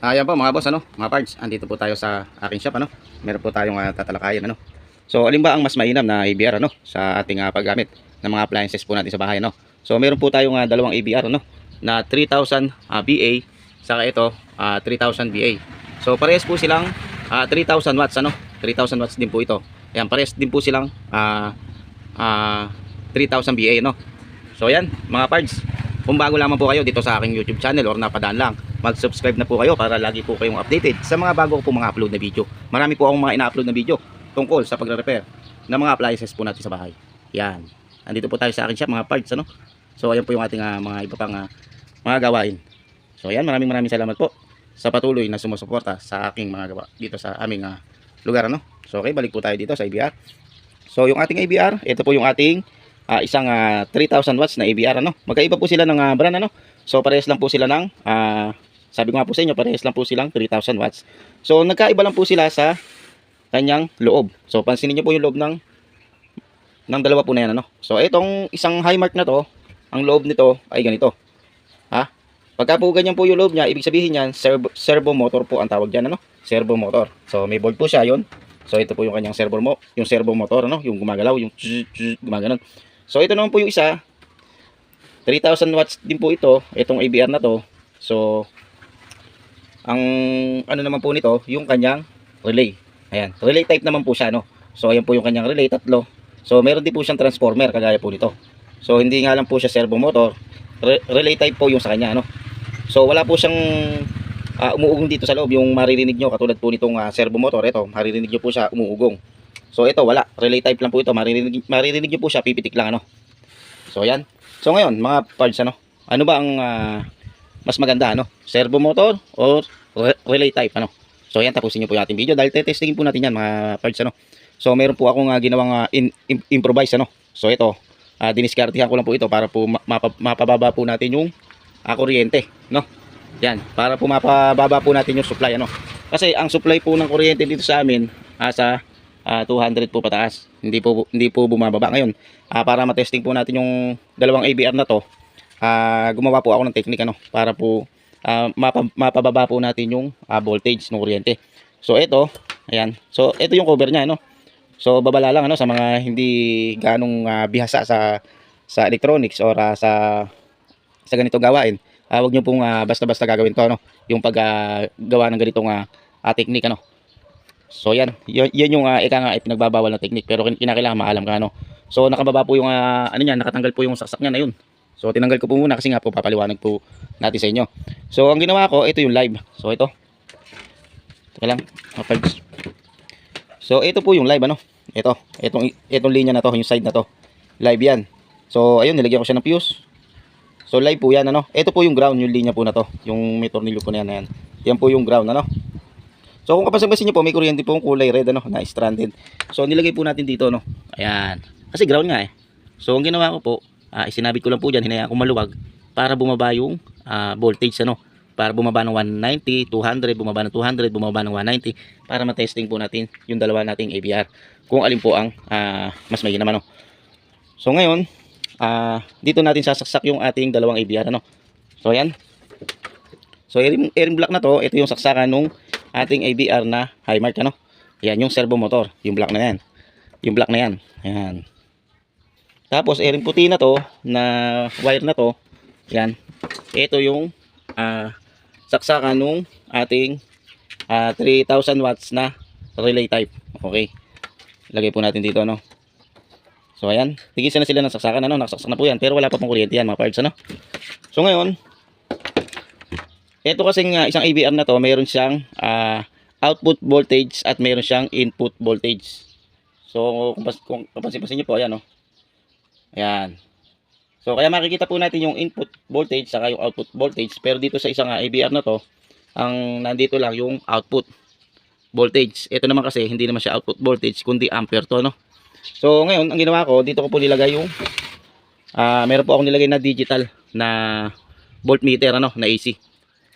Ayan po mga boss ano, mga parts, andito po tayo sa aking shop ano. Meron po tayong uh, tatalakayan ano. So alin ba ang mas mainam na ABR ano sa ating uh, paggamit ng mga appliances po natin sa bahay ano. So meron po tayong uh, dalawang ABR ano na 3000 uh, BA saka ito uh, 3000 BA. So parehas po silang uh, 3000 watts ano. 3000 watts din po ito. Ayan, parehas din po silang uh, uh, 3000 BA no. So ayan, mga parts, kung bago lamang po kayo dito sa aking YouTube channel or napadaan lang, mag-subscribe na po kayo para lagi po kayong updated sa mga bago po mga upload na video. Marami po akong mga ina-upload na video tungkol sa pagre-repair ng mga appliances po natin sa bahay. Yan. Andito po tayo sa akin shop, mga parts ano. So ayan po yung ating uh, mga iba pang uh, mga gawain. So ayan, maraming maraming salamat po sa patuloy na sumusuporta sa aking mga gawa dito sa aming uh, lugar ano. So okay, balik po tayo dito sa ABR. So yung ating ABR, ito po yung ating uh, isang uh, 3000 watts na ABR ano. Magkaiba po sila ng uh, brand ano. So parehas lang po sila ng uh, sabi nga po sa inyo, parehas lang po silang 3000 watts. So nagkaiba lang po sila sa kanyang loob. So pansinin niyo po yung loob ng ng dalawa po na yan ano. So itong isang high mark na to, ang loob nito ay ganito. Ha? Pagka po ganyan po yung loob niya, ibig sabihin niyan servo, servo motor po ang tawag diyan ano. Servo motor. So may board po siya 'yon. So ito po yung kanyang servo mo, yung servo motor ano, yung gumagalaw, yung zzz, zzz, gumaganon. So ito naman po yung isa 3000 watts din po ito, itong ABR na to. So ang ano naman po nito, yung kanyang relay. Ayan, relay type naman po siya no. So ayan po yung kanyang relay tatlo. So meron din po siyang transformer kagaya po nito. So hindi nga lang po siya servo motor, re relay type po yung sa kanya no. So wala po siyang uh, umuugong dito sa loob yung maririnig nyo katulad po nitong uh, servo motor ito maririnig nyo po siya umuugong so ito wala relay type lang po ito maririnig, maririnig nyo po siya pipitik lang ano so yan so ngayon mga parts ano ano ba ang uh, mas maganda ano servo motor or re relay type ano so yan tapusin nyo po yung ating video dahil testingin po natin yan mga parts ano so meron po akong uh, ginawang uh, in, in, improvise ano so ito uh, diniskartihan ko lang po ito para po mapa, mapababa po natin yung uh, kuryente no yan, para po mapababa po natin yung supply ano. Kasi ang supply po ng kuryente dito sa amin asa uh, 200 po pataas. Hindi po hindi po bumababa ngayon. Uh, para ma-testing po natin yung dalawang ABR na to, uh, gumawa po ako ng technique ano para po uh, mapa, mapababa po natin yung uh, voltage ng kuryente. So ito, ayan. So ito yung cover niya ano. So babala lang ano sa mga hindi ganong uh, bihasa sa sa electronics or uh, sa sa ganitong gawain uh, wag niyo pong uh, basta-basta gagawin to ano yung paggawa uh, ng ganitong uh, uh, technique ano so yan y- yan yung uh, ika nga ipinagbabawal na technique pero kinakailangan maalam ka ano so nakababa po yung uh, ano niya nakatanggal po yung saksak niya na yun so tinanggal ko po muna kasi nga po papaliwanag po natin sa inyo so ang ginawa ko ito yung live so ito Teka lang so ito po yung live ano ito itong itong linya na to yung side na to live yan so ayun nilagyan ko siya ng fuse So live po yan ano. Ito po yung ground, yung linya po na to. Yung may tornilyo po na yan, yan. Yan po yung ground ano. So kung kapansin niyo po, may kuryente po yung kulay red ano, na stranded. So nilagay po natin dito no. Ayan. Kasi ground nga eh. So ang ginawa ko po, uh, isinabit ko lang po diyan, hinayaan ko maluwag para bumaba yung uh, voltage ano. Para bumaba ng 190, 200, bumaba ng 200, bumaba ng 190 para ma-testing po natin yung dalawa nating ABR. Kung alin po ang uh, mas may naman no. So ngayon, uh, dito natin sasaksak yung ating dalawang ABR ano. So ayan. So airing, airing block na to, ito yung saksakan nung ating ABR na high mark ano. Yan yung servo motor, yung block na yan. Yung block na yan. Ayan. Tapos airing puti na to na wire na to. Yan. Ito yung uh, saksakan nung ating uh, 3000 watts na relay type. Okay. Lagay po natin dito no. So ayan, tigisan na sila ng saksakan ano, nakasaksak na po yan pero wala pa pong kuryente yan mga parts ano. So ngayon, ito kasing uh, isang ABR na to, mayroon siyang uh, output voltage at mayroon siyang input voltage. So kung, kung kapansin-pansin niyo po ayan oh. Ayan. So kaya makikita po natin yung input voltage saka yung output voltage pero dito sa isang ABR na to, ang nandito lang yung output voltage. Ito naman kasi hindi naman siya output voltage kundi ampere to no. So ngayon, ang ginawa ko, dito ko po nilagay yung uh, meron po akong nilagay na digital na voltmeter ano, na AC.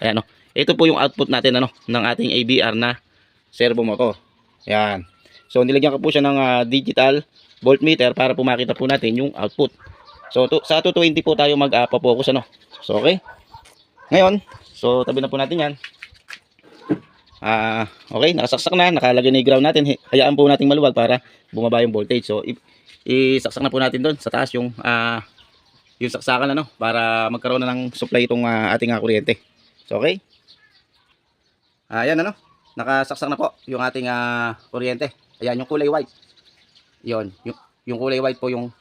Ayan no. Ito po yung output natin ano ng ating ABR na servo motor. Ayan. So nilagyan ko po siya ng uh, digital voltmeter para po makita po natin yung output. So to, sa 220 po tayo mag-focus ano. So okay. Ngayon, so tabi na po natin 'yan. Ah, okay, nakasaksak na, nakalagay na yung ground natin. Hayaan po nating maluwag para bumaba yung voltage. So, isaksak na po natin doon sa taas yung ah yung saksakan ano para magkaroon na ng supply itong ah, ating ah, kuryente. So, okay? Ayan ano, nakasaksak na po yung ating ah, kuryente. Ayan yung kulay white. Yon, yung, yung kulay white po yung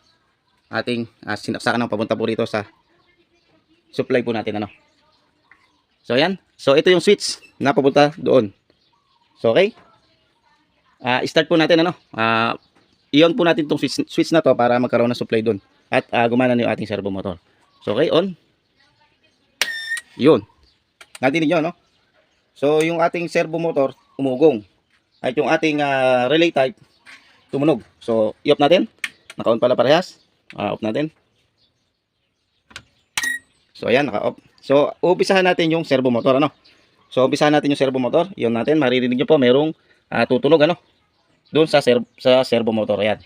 ating ah, sinaksakan ng papunta po rito sa supply po natin ano. So ayan. So ito yung switch na papunta doon. So okay. Ah, start po natin ano. Ah, i-on po natin tong switch, switch na to para magkaroon ng supply doon at ah, gumana na yung ating servo motor. So okay, on. Yun. Nadinig niyo no? So yung ating servo motor umugong. At yung ating ah, relay type tumunog. So i-off natin. Naka-on pala parehas. Ah, off natin. So ayan, naka-off. So umpisahan natin yung servo motor ano. So umpisahan natin yung servo motor. Yun natin, maririnig niyo po merong ah, tutunog ano. Doon sa ser sa servo motor ayan.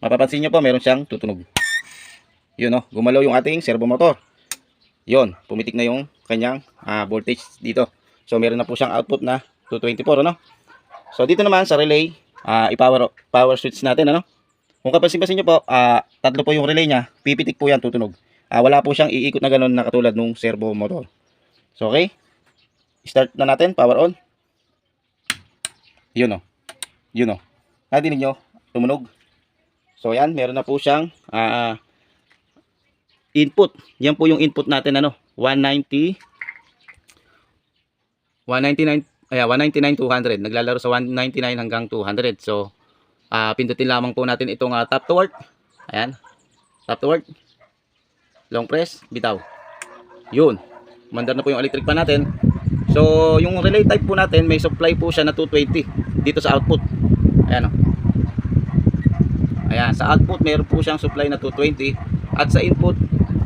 Mapapansin niyo po meron siyang tutunog. Yun no, gumalaw yung ating servo motor. Yun, pumitik na yung kanyang ah, voltage dito. So meron na po siyang output na 224 ano. So dito naman sa relay, ah, i-power power switch natin ano. Kung kapansin-pansin niyo po, ah, tatlo po yung relay niya, pipitik po yan tutunog. Ah, wala po siyang iikot na ganun na katulad nung servo motor. So okay. Start na natin, power on. Yun oh. Yun oh. Nadinig nyo, tumunog. So yan, meron na po siyang ah, input. Yan po yung input natin ano, 190 199 ay 199 200. Naglalaro sa 199 hanggang 200. So ah, pindutin lamang po natin itong ah, top to work. Ayan. Top to work. Long press, bitaw. Yun. Mandar na po yung electric pan natin. So, yung relay type po natin, may supply po siya na 220 dito sa output. Ayan o. Ayan, sa output, meron po siyang supply na 220. At sa input,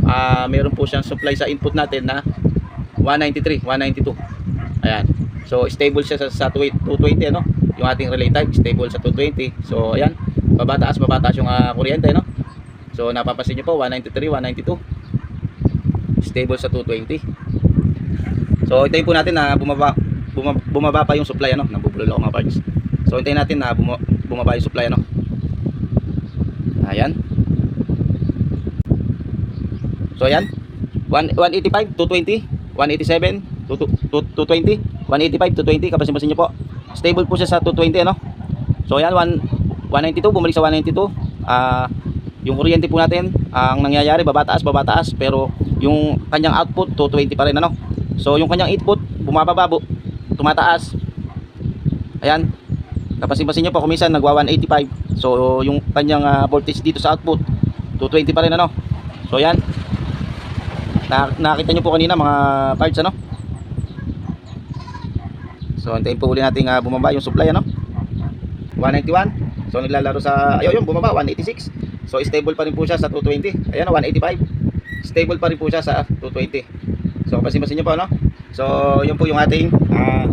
ah meron po siyang supply sa input natin na 193, 192. Ayan. So, stable siya sa, sa 220, ano? Yung ating relay type, stable sa 220. So, ayan. Babataas, babataas yung ah, kuryente, no? So, napapansin nyo po, 193, 192 stable sa 220. So hintayin po natin na bumaba bumaba, bumaba pa yung supply ano, nabubulol ako mga parts. So hintayin natin na buma, bumaba yung supply ano. Ayan. So ayan. 1 185 220, 187 220, 185 220 kapansin-pansin niyo po. Stable po siya sa 220 ano. So ayan 1 192 bumalik sa 192. Ah yung kuryente po natin ang nangyayari babataas babataas pero yung kanyang output 220 pa rin ano so yung kanyang input bumababa bu- tumataas ayan kapasin-pasin nyo po kumisan nagwa 185 so yung kanyang ah, voltage dito sa output 220 pa rin ano so ayan na, nakita nyo po kanina mga parts ano so antayin po uli natin ah, bumaba yung supply ano 191 so naglalaro sa ayaw yun bumaba 186 So stable pa rin po siya sa 220. Ayan 185. Stable pa rin po siya sa 220. So pasin-pasin niyo po no. So yun po yung ating ah,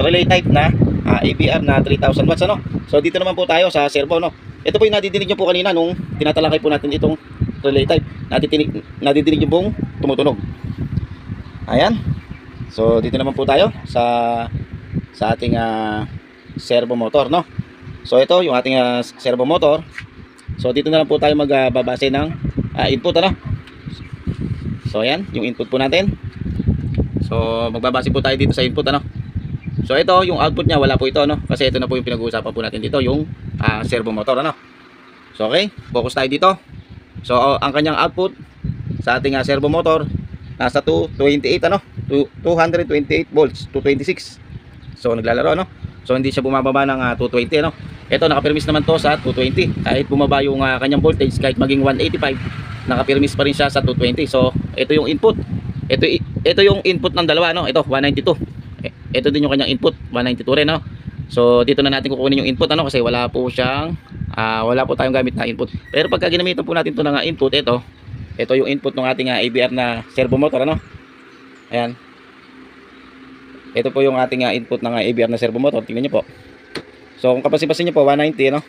relay type na ah, ABR na 3000 watts ano. So dito naman po tayo sa servo no. Ito po yung nadidinig niyo po kanina nung tinatalakay po natin itong relay type. Nadidinig nadidinig niyo pong tumutunog. Ayan. So dito naman po tayo sa sa ating ah, servo motor no. So ito yung ating ah, servo motor. So dito na lang po tayo magbabase ng ah, input ano. So ayan, yung input po natin. So magbabase po tayo dito sa input ano. So ito yung output niya wala po ito ano kasi ito na po yung pinag-uusapan po natin dito yung ah, servo motor ano. So okay, focus tayo dito. So oh, ang kanyang output sa ating ah, servo motor nasa 228 ano, 228 volts, 226. So naglalaro ano. So hindi siya bumababa ng ah, 220 ano. Ito nakapirmis naman to sa 220. Kahit bumaba yung ah, kanyang voltage kahit maging 185, nakapirmis pa rin siya sa 220. So ito yung input. Ito ito yung input ng dalawa no. Ito 192. Eh, Ito din yung kanyang input, 192 rin no. So dito na natin kukunin yung input ano kasi wala po siyang ah, wala po tayong gamit na input. Pero pagka ginamitan po natin to ng input ito, ito yung input ng ating ah, ABR na servo motor ano. Ayan. Ito po yung ating ah, input ng ah, ABR na servo motor. Tingnan niyo po. So kung kapasin-pasin niyo po 190 no.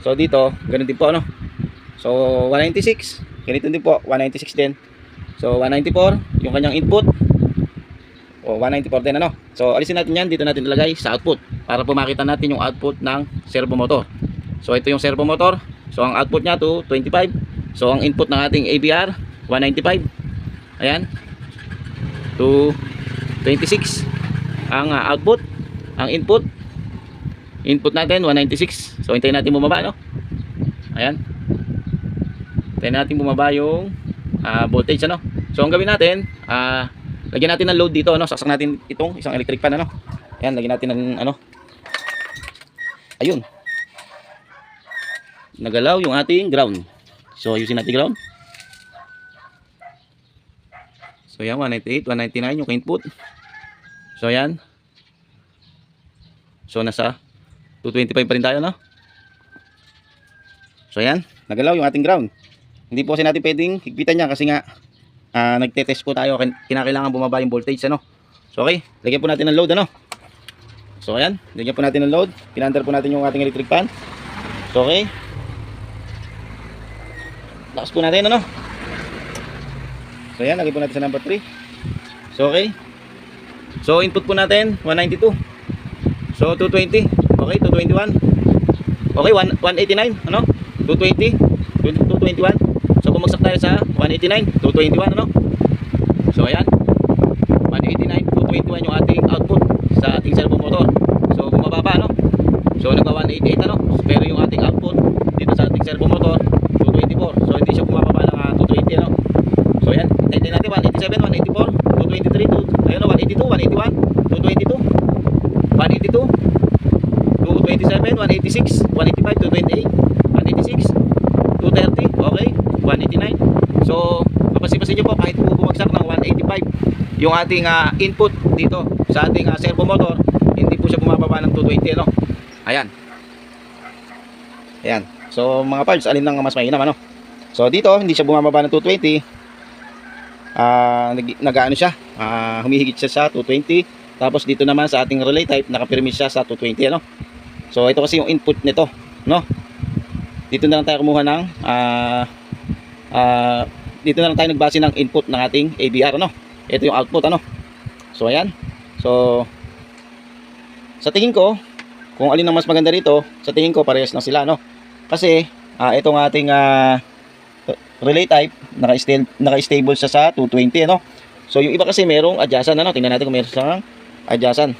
So dito, ganun din po ano. So 196, ganito din po, 196 din. So 194 yung kanyang input. So 194 din ano. So alisin natin 'yan, dito natin ilagay sa output para po makita natin yung output ng servo motor. So ito yung servo motor. So ang output niya to 25. So ang input ng ating ABR 195. Ayan. To 26. Ang ah, output, ang input input natin 196. So hintayin natin bumaba no. Ayan. Hintayin natin bumaba yung ah, voltage ano. So ang gawin natin, ah lagyan natin ng load dito ano, saksak natin itong isang electric fan ano. Ayan, lagyan natin ng ano. Ayun. Nagalaw yung ating ground. So ayusin natin ground. So yan 198, 199 yung input. So yan. So nasa 225 pa rin tayo no. So yan, nagalaw yung ating ground. Hindi po kasi natin pwedeng higpitan niya kasi nga ah, nagte-test po tayo kin- kinakailangan bumaba yung voltage ano. So okay, lagyan po natin ng load ano. So ayan, lagyan po natin ng load. Pinandar po natin yung ating electric fan. So okay. Lakas po natin ano. So ayan, lagyan po natin sa number 3. So okay. So input po natin 192. So 220. Okay, 221. Okay, 1, 189, ano? 220, 221. So bumagsak tayo sa 189, 221, ano? So ayan. 189, 221 yung ating output sa ating servo motor. So bumababa, no? So nagba 188, ano? Pero yung ating output dito sa ating servo motor, 224. So hindi siya bumababa ng ah, 220, ano? So ayan, tingnan natin 187, 184, 223, 2, ayun, no, 182, 181, 222, 182, 227, 186, 185, 228, 186, 230, okay, 189. So, mapasin-pasin nyo kahit bumagsak ng 185 yung ating ah, input dito sa ating ah, servo motor, hindi po siya bumababa ng 220, ano? Ayan. Ayan. So, mga parts, alin lang ang mas mainam, ano? So, dito, hindi siya bumababa ng 220. Ah, nag, nag-ano siya? Ah, humihigit siya sa 220. Tapos dito naman sa ating relay type, nakapirmi siya sa 220, ano? So ito kasi yung input nito, no? Dito na lang tayo kumuha ng ah ah, dito na lang tayo nagbase ng input ng ating ABR, ano? Ito yung output, ano? So ayan. So sa tingin ko, kung alin ang mas maganda rito, sa tingin ko parehas lang sila, no? Kasi ah itong ating ah relay type, naka-stable naka-stable siya sa 220, ano? So yung iba kasi merong adjacent, ano? Tingnan natin kung meron siyang adjacent.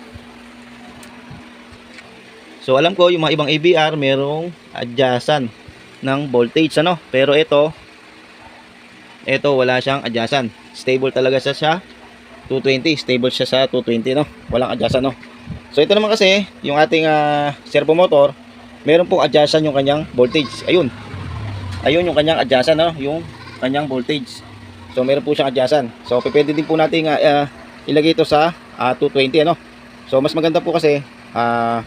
So alam ko yung mga ibang ABR merong adjacent ng voltage ano, pero ito ito wala siyang adjacent. Stable talaga siya sa 220, stable siya sa 220 no. Walang adjacent no. So ito naman kasi yung ating ah, servo motor, meron pong adjacent yung kanyang voltage. Ayun. Ayun yung kanyang adjacent no, yung kanyang voltage. So meron po siyang adjacent. So pwede din po natin ah, ilagay ito sa ah, 220 ano. So mas maganda po kasi ah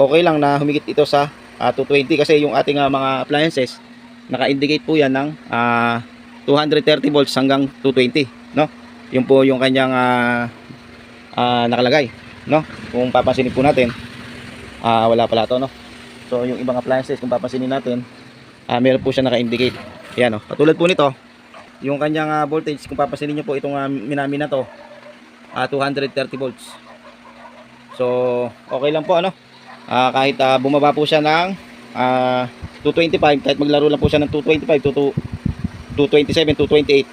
okay lang na humigit ito sa ah, 220 kasi yung ating ah, mga appliances naka-indicate po yan ng ah, 230 volts hanggang 220 no yun po yung kanyang ah, ah, nakalagay no kung papansinin po natin ah, wala pala to no so yung ibang appliances kung papansinin natin ah, meron po siya naka-indicate. Yan no katulad po nito yung kanyang ah, voltage kung papansinin nyo po itong ah, minami na to ah, 230 volts. So okay lang po ano? Ah, kahit ah, bumaba po siya ng ah, 225 kahit maglaro lang po siya ng 225 to 227 228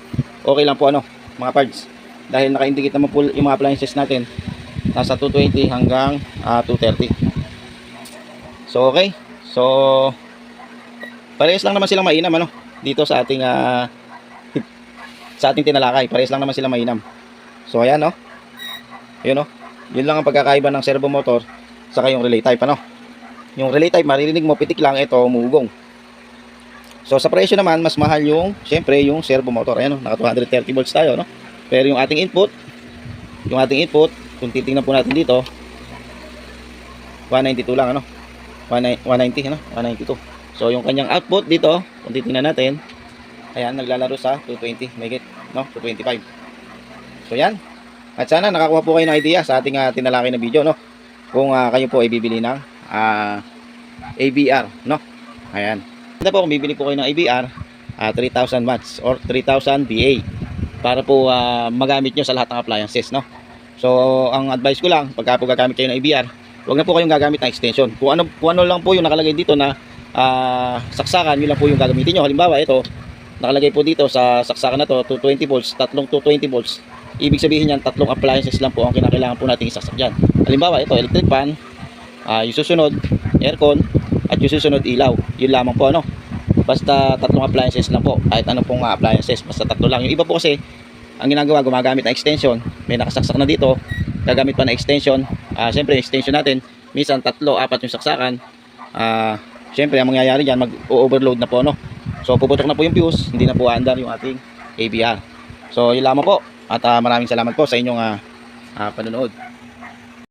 okay lang po ano mga parts. Dahil naka-indicate naman po yung mga appliances natin nasa 220 hanggang ah, 230 so okay. So parehas lang naman silang mainam ano? Dito sa ating ah, sa ating tinalakay parehas lang naman silang mainam. So ayan no? Yun no? Yun lang ang pagkakaiba ng servo motor saka yung relay type ano? Yung relay type maririnig mo pitik lang ito umugong. So sa presyo naman mas mahal yung syempre yung servo motor. Ayan no? Naka 230 volts tayo no? Pero yung ating input yung ating input kung titingnan po natin dito 192 lang ano? 190 ano? 192 so yung kanyang output dito kung titingnan natin ayan naglalaro sa 220 megit no? 225 so yan. At sana nakakuha po kayo ng idea sa ating uh, tinalaki na video no? Kung ah, kayo po ay bibili ng ah, ABR no? Ayan. Ganda po kung bibili po kayo ng ABR ah, 3,000 watts or 3,000 VA para po ah, magamit nyo sa lahat ng appliances no? So, ang advice ko lang, pagka po gagamit kayo ng ABR, huwag na po kayong gagamit ng extension. Kung ano, kung ano lang po yung nakalagay dito na ah, saksakan, yun lang po yung gagamitin nyo. Halimbawa, ito, nakalagay po dito sa saksakan na to, 220 volts, tatlong 220 volts. Ibig sabihin yan, tatlong appliances lang po ang kinakailangan po nating isaksak dyan. Halimbawa, ito, electric fan, ah, yung susunod, aircon, at yung susunod, ilaw. Yun lamang po, ano. Basta tatlong appliances lang po. Kahit ano pong mga appliances, basta tatlo lang. Yung iba po kasi, ang ginagawa, gumagamit ng extension. May nakasaksak na dito, gagamit pa ng extension. Ah, Siyempre, extension natin, minsan tatlo, apat yung saksakan. Ah, Siyempre, ang mangyayari dyan, mag-overload na po, no? So, puputok na po yung fuse, hindi na po aandar yung ating ABR. So, yun lamang po. At ah, maraming salamat po sa inyong ah, ah, panonood.